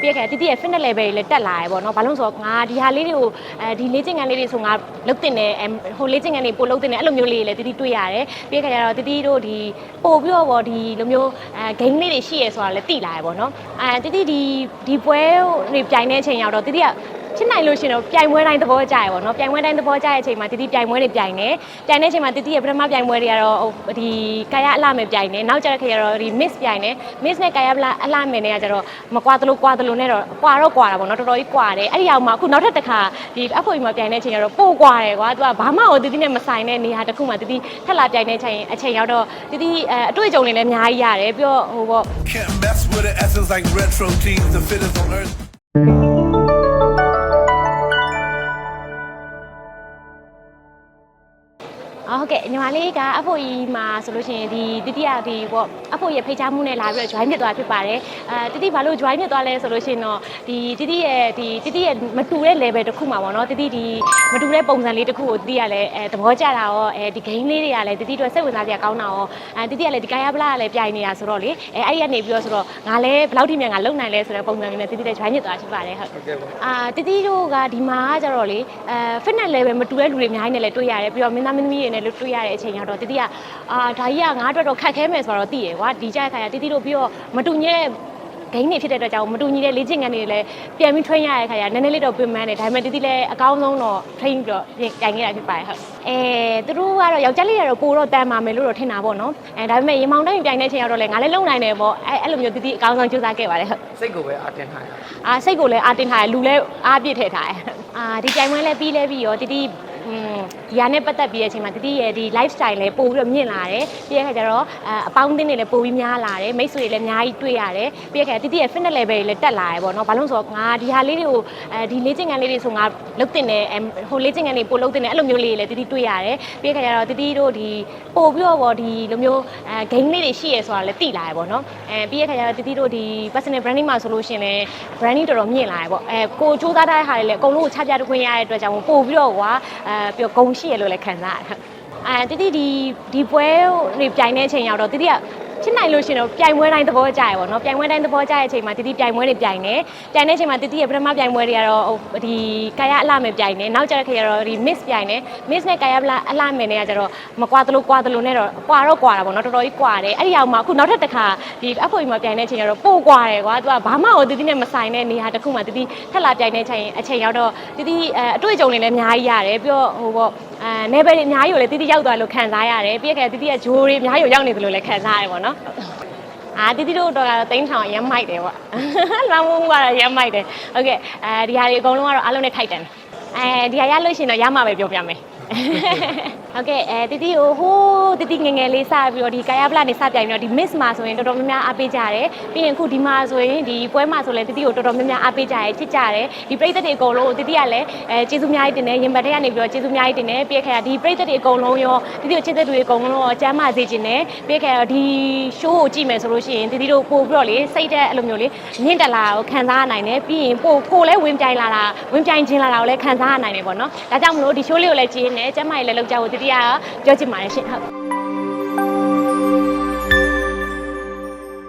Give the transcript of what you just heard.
ပြည့်ခဲ့တတိရဲ့ fitness level တွေလည်းတက်လာရပေါ့နော်ဘာလို့လဲဆိုတော့ငါဒီဟာလေးတွေကိုအဲဒီလေ့ကျင့်ခန်းလေးတွေဆိုငါလုတ်တင်တယ်အဲဟိုလေ့ကျင့်ခန်းတွေပို့လုတ်တင်တယ်အဲ့လိုမျိုးလေးတွေလည်းတတိတွေ့ရတယ်ပြည့်ခဲ့ကြတော့တတိတို့ဒီပို့ပြီးတော့ဗောဒီလိုမျိုးအဲ game လေးတွေရှိရဆိုတာလည်းသိလာရပေါ့နော်အဲတတိဒီဒီပွဲတွေပြိုင်တဲ့အချိန်ရောက်တော့တတိက ဖြစ်နိုင်လို့ရှရင်တော့ပြိုင်ပွဲတိုင်းသဘောကျရပေါ့နော်ပြိုင်ပွဲတိုင်းသဘောကျတဲ့အချိန်မှာတတိပြိုင်ပွဲတွေပြိုင်တယ်ပြိုင်တဲ့အချိန်မှာတတိရဲ့ပထမပြိုင်ပွဲတွေကတော့ဟိုဒီကာယအလှမယ်ပြိုင်တယ်နောက်ကျတဲ့ခါကျတော့ဒီ miss ပြိုင်တယ် miss နဲ့ကာယအလှအလှမယ်နဲ့ကကျတော့မကွာသလိုကွာသလိုနဲ့တော့ကွာတော့ကွာတာပေါ့နော်တော်တော်ကြီးကွာတယ်အဲ့ဒီအောင်မှာအခုနောက်ထပ်တစ်ခါဒီအဖို့ကြီးမှာပြိုင်တဲ့အချိန်ကျတော့ပို့ကွာတယ်ကွာသူကဘာမှဟိုတတိနဲ့မဆိုင်တဲ့နေရာတစ်ခုမှာတတိထက်လာပြိုင်တဲ့အချိန်အချိန်ရောက်တော့တတိအဲအတွေ့အကြုံတွေလည်းအများကြီးရတယ်ပြီးတော့ဟိုပေါ့ Can't mess with the essence like retro teens, the fittest on earth. ဟုတ်ကဲ့ညီမလေးကအဖို့ကြီးမှာဆိုလို့ရှိရင်ဒီတတိယဒီပေါ့အဖို့ရဲ့ဖိတ်ကြားမှုနဲ့လာပြီးတော့ join ဖြစ်သွားဖြစ်ပါတယ်အဲတတိဘာလို့ join ဖြစ်သွားလဲဆိုလို့ရှိရင်တော့ဒီတတိရဲ့ဒီတတိရဲ့မတူတဲ့ level တစ်ခုမှာပေါ့နော်တတိဒီမတူတဲ့ပုံစံလေးတစ်ခုကိုတတိကလည်းအဲသဘောကျတာရောအဲဒီ game လေးတွေကလည်းတတိတို့စိတ်ဝင်စားစရာကောင်းတာရောအဲတတိကလည်းဒီကာယပလာကလည်းပြိုင်နေတာဆိုတော့လေအဲအဲ့ဒီကနေပြီးတော့ဆိုတော့ငါလည်းဘယ်လောက်ထိမြန်ငါလုံနိုင်လဲဆိုတဲ့ပုံစံမျိုးနဲ့တတိလည်း join ဖြစ်သွားဖြစ်ပါတယ်ဟုတ်ဟုတ်ကဲ့ပါအာတတိတို့ကဒီမှာကကြတော့လေအဲ fitness level မတူတဲ့လူတွေအများကြီးနဲ့လည်းတွေ့ရတယ်ပြီးတော့မင်းသားမင်းသမီးတွေနဲ့လည်းတွေ့ရတဲ့အချိန်ရောက်တော့တတိကအာဒါကြီးကငါအတွက်တော့ခက်ခဲမယ်ဆိုတော့သိရယ်ကွာဒီကြတဲ့ခါကျတတိတို့ပြီးတော့မတူညတဲ့ဂိမ်းတွေဖြစ်တဲ့အတွက်ကြောင့်မတူညီတဲ့လေ့ကျင့်ခန်းတွေလည်းပြန်ပြီး train ရတဲ့ခါကျနည်းနည်းလေးတော့ပြင်ပန်းတယ်ဒါပေမဲ့တတိလည်းအကောင်းဆုံးတော့ train ပြီးတော့ပြန်ခဲ့တာဖြစ်ပါတယ်ဟုတ်အဲသူတို့ကတော့ယောက်ျားလေးတွေတော့ပိုတော့တန်ပါမယ်လို့တော့ထင်တာပေါ့နော်အဲဒါပေမဲ့ရေမောင်တိုင်းပြိုင်တဲ့အချိန်ရောက်တော့လေငါလည်းလုံနိုင်တယ်ပေါ့အဲအဲ့လိုမျိုးတတိအကောင်းဆုံးကြိုးစားခဲ့ပါတယ်ဟုတ်စိတ်ကိုပဲအတင်ထားရအာစိတ်ကိုလည်းအာတင်ထားတယ်လူလည်းအားပြည့်ထည့်ထားတယ်အာဒီကြိုင်ပွဲလည်းပြီးလဲပြီးရောတတိ อืมဒီဟာနဲ့ပတ်သက်ပြီးတဲ့အချိန်မှာတတိရဲ့ဒီ lifestyle လည်းပို့ပြီးတော့မြင့်လာတယ်ပြီးတဲ့အခါကျတော့အအပေါင်းအသင်းတွေလည်းပို့ပြီးများလာတယ်မိတ်ဆွေတွေလည်းအများကြီးတွေ့ရတယ်ပြီးတဲ့အခါတတိရဲ့ fitness level တွေလည်းတက်လာတယ်ပေါ့နော်ဘာလို့လဲဆိုတော့ငါဒီဟာလေးတွေကိုအဲဒီလေ့ကျင့်ခန်းလေးတွေဆိုငါလုတ်တင်တယ်အဲဟိုလေ့ကျင့်ခန်းတွေပို့လုတ်တင်တယ်အဲ့လိုမျိုးလေးတွေလည်းတတိတွေ့ရတယ်ပြီးတဲ့အခါကျတော့တတိတို့ဒီပို့ပြီးတော့ဗောဒီလိုမျိုးအဲ game လေးတွေရှိရဆိုတာလည်းသိလာတယ်ပေါ့နော်အဲပြီးတဲ့အခါကျတော့တတိတို့ဒီ personal branding မှာဆိုလို့ရှိရင်လည်း branding တော်တော်မြင့်လာတယ်ပေါ့အဲကိုစူးစမ်းထားတဲ့ဟာတွေလည်းအကုန်လုံးကိုချပြတခွင့်ရတဲ့အတွက်ကြောင့်ပို့ပြီးတော့ကွာအဲပြီးတော့ဂုံရှိရလို့လည်းခံစားရတယ်အဲတတိဒီဒီပွဲတွေပြိုင်တဲ့အချိန်ရောက်တော့တတိက ဖြစ်နိုင်လို့ရှရင်တော့ပြိုင်ပွဲတိုင်းသဘောကျရပေါ့နော်ပြိုင်ပွဲတိုင်းသဘောကျတဲ့အချိန်မှာတတိပြိုင်ပွဲတွေပြိုင်တယ်ပြိုင်တဲ့အချိန်မှာတတိရဲ့ပထမပြိုင်ပွဲတွေကတော့ဟိုဒီကာယအလှမယ်ပြိုင်တယ်နောက်ကျတဲ့ခါကျတော့ဒီ miss ပြိုင်တယ် miss နဲ့ကာယအလှအလှမယ်နဲ့ကကျတော့မကွာသလိုကွာသလိုနဲ့တော့ကွာတော့ကွာတာပေါ့နော်တော်တော်ကြီးကွာတယ်အဲ့ဒီအောင်မှာအခုနောက်ထပ်တစ်ခါဒီအဖို့ကြီးမှာပြိုင်တဲ့အချိန်ကျတော့ပို့ကွာတယ်ကွာသူကဘာမှဟိုတတိနဲ့မဆိုင်တဲ့နေရာတစ်ခုမှာတတိထက်လာပြိုင်တဲ့အချိန်အချိန်ရောက်တော့တတိအဲအတွေ့အကြုံတွေလည်းအများကြီးရတယ်ပြီးတော့ဟိုပေါ့ အဲနယ်ပယ်တွေအများကြီးကိုလည်းတတိရောက်သွားလို့ခံစားရတယ်ပြီးရခဲ့တတိကဂျိုးတွေအများကြီးကိုရောက်နေတယ်လို့လည်းခံစားရတယ်ပေါ့နော်အာတီတီတို့တော့ကတော့တိန်းထောင်ရမ်းမိုက်တယ်ပေါ့လောင်းမှုကတော့ရမ်းမိုက်တယ်ဟုတ်ကဲ့အဲဒီဟာတွေအကုန်လုံးကတော့အားလုံးနဲ့ထိုက်တယ်အဲဒီဟာရလို့ရှိရင်တော့ရမှာပဲပြောပြမယ် ဟုတ်ကဲ့အဲတီတီကိုဟိုးတီတီငယ်ငယ်လေးစပြီးတော့ဒီကာယပလနေစပြိုင်ပြီးတော့ဒီ miss မှာဆိုရင်တော်တော်များများအားပေးကြတယ်ပြီးရင်အခုဒီမှာဆိုရင်ဒီပွဲမှာဆိုလည်းတီတီကိုတော်တော်များများအားပေးကြတယ်ချစ်ကြတယ်ဒီပရိသတ်တွေအကုန်လုံးတီတီကလည်းအဲကျေးဇူးအများကြီးတင်တယ်ရင်ဘတ်ထဲကနေပြီးတော့ကျေးဇူးအများကြီးတင်တယ်ပြီးရခဲ့တာဒီပရိသတ်တွေအကုန်လုံးရောတီတီကိုချစ်တဲ့သူတွေအကုန်လုံးရောကျမ်းမာစေခြင်းနဲ့ပြီးရခဲ့တော့ဒီ show ကိုကြည့်မယ်ဆိုလို့ရှိရင်တီတီတို့ပို့ပြီးတော့လေစိတ်တဲ့အဲ့လိုမျိုးလေမြင့်တက်လာတာကိုခံစားရနိုင်တယ်ပြီးရင်ပို့ကိုလည်းဝင်ပြိုင်လာတာဝင်ပြိုင်ခြင်းလာတာကိုလည်းခံစားရနိုင်တယ်ပေါ့နော်ဒါကြောင့်မလို့ဒီ show လေးကိုလည်းကြည့်နေကျမ်းမာရေးလည်းလောက်ကြဖို့ဒုတိယကပြောချင်ပါတယ်ရှင်ဟုတ်